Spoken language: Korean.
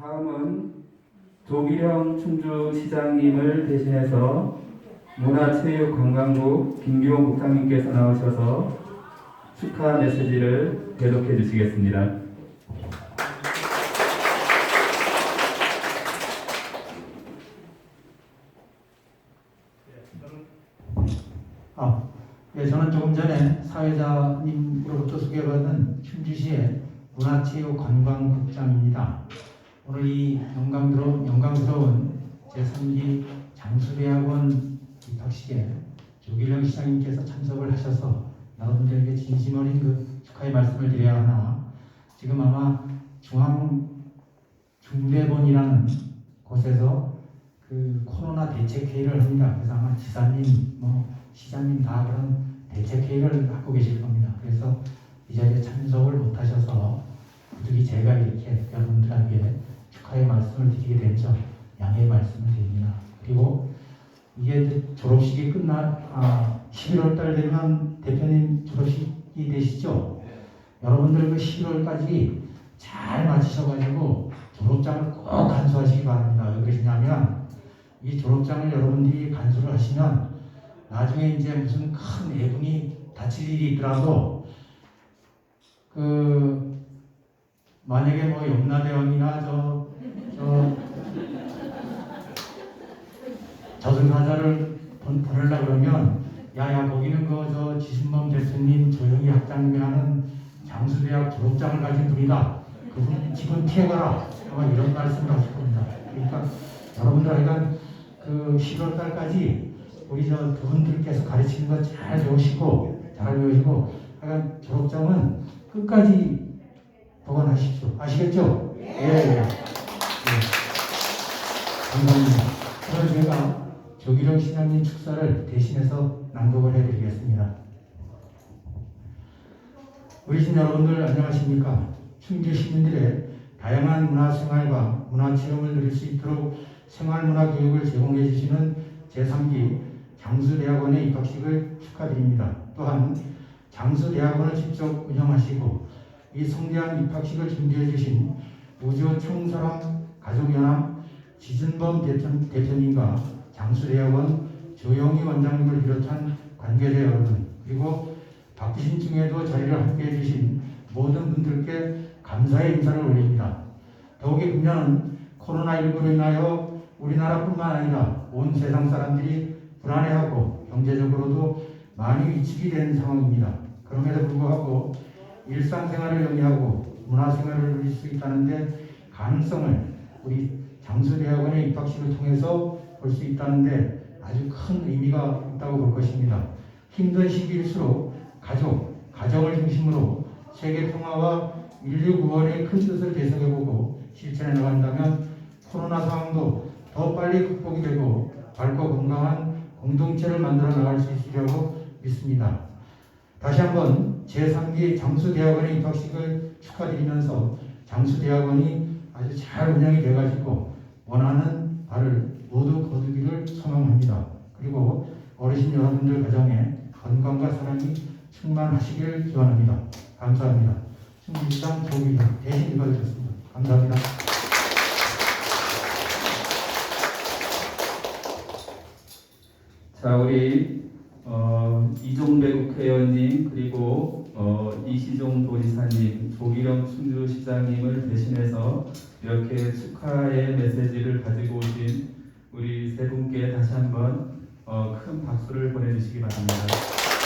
다음은 조기령 충주시장님을 대신해서 문화체육관광부 김기호 국장님께서 나오셔서 축하 메시지를 대독해 주시겠습니다. 아, 예, 저는 조금 전에 사회자님으로부터 소개받은 충주시의 문화체육관광국장입니다. 오늘 이 영광스러운, 영광스러운 제3기 장수대학원 입학식에 조기령 시장님께서 참석을 하셔서 여러분들에게 진심 어린 그 축하의 말씀을 드려야 하나 지금 아마 중앙 중대본이라는 곳에서 그 코로나 대책 회의를 합니다. 그래서 아마 지사님, 뭐 시장님 다 그런 대책 회의를 하고 계실 겁니다. 그래서 이 자리에 참석을 못하셔서 부득이 제가 이렇게 여러분들에게 축하의 말씀을 드리게 됐죠. 양해의 말씀을 드립니다. 그리고 이게 졸업식이 끝나 아, 11월 달 되면 대표님 졸업식이 되시죠? 여러분들 그 11월까지 잘 마치셔가지고 졸업장을 꼭 간수하시기 바랍니다. 왜 그러시냐면 이 졸업장을 여러분들이 간수를 하시면 나중에 이제 무슨 큰 애분이 다칠 일이 있더라도 그 만약에 뭐 염라대왕이나 저, 저 저승 사자를 본- 보내려 그러면 야야 거기는 그 저 지순범 대표님 조영희 학장님이 하는 장수대학 졸업장을 가진 분이다. 그분 집은 피해가라. 아마 이런 말씀을 하실 겁니다. 그러니까 여러분들 하여간 그 10월 달까지 우리 저두 분들께서 가르치는 거 잘 배우시고 잘 배우시고 하여간 졸업장은 끝까지 보관하십시오. 아시겠죠? 예, 예. 예. 감사합니다. 그럼 제가 조기령 시장님 축사를 대신해서 낭독을 해드리겠습니다. 우리 신 여러분들 안녕하십니까? 충주 시민들의 다양한 문화생활과 문화체험을 누릴 수 있도록 생활문화 교육을 제공해 주시는 제3기 장수대학원의 입학식을 축하드립니다. 또한 장수대학원을 직접 운영하시고 이 성대한 입학식을 준비해 주신 우주 청사람 가족연합 지준범 대표- 대표님과 장수대학원 조영희 원장님을 비롯한 관계자 여러분 그리고 바쁘신 중에도 저희를 함께해 주신 모든 분들께 감사의 인사를 올립니다. 더욱이 금년은 코로나19로 인하여 우리나라뿐만 아니라 온 세상 사람들이 불안해하고 경제적으로도 많이 위축이 된 상황입니다. 그럼에도 불구하고 일상생활을 영위하고 문화생활을 누릴 수 있다는데 가능성을 우리 장수대학원의 입학식을 통해서 볼 수 있다는데 아주 큰 의미가 있다고 볼 것입니다. 힘든 시기일수록 가족, 가정을 중심으로 세계 평화와 인류 구원의 큰 뜻을 되새겨보고 실천해 나간다면 코로나 상황도 더 빨리 극복이 되고 밝고 건강한 공동체를 만들어 나갈 수 있으리라고 믿습니다. 다시 한번 제3기 장수대학원의 입학식을 축하드리면서 장수대학원이 아주 잘 운영이 돼가지고 원하는 바를 모두 거두기를 소망합니다. 그리고 어르신 여러분들 가정에 건강과 사랑이 충만하시길 기원합니다. 감사합니다. 충주시장 조기장 대신 읽어드렸습니다. 감사합니다. 자, 우리 어, 이종배 국회의원님 그리고 어, 이시종 도지사님, 조기령 충주시장님을 대신해서 이렇게 축하의 메시지를 가지고 오신 우리 세 분께 다시 한번 어, 큰 박수를 보내주시기 바랍니다.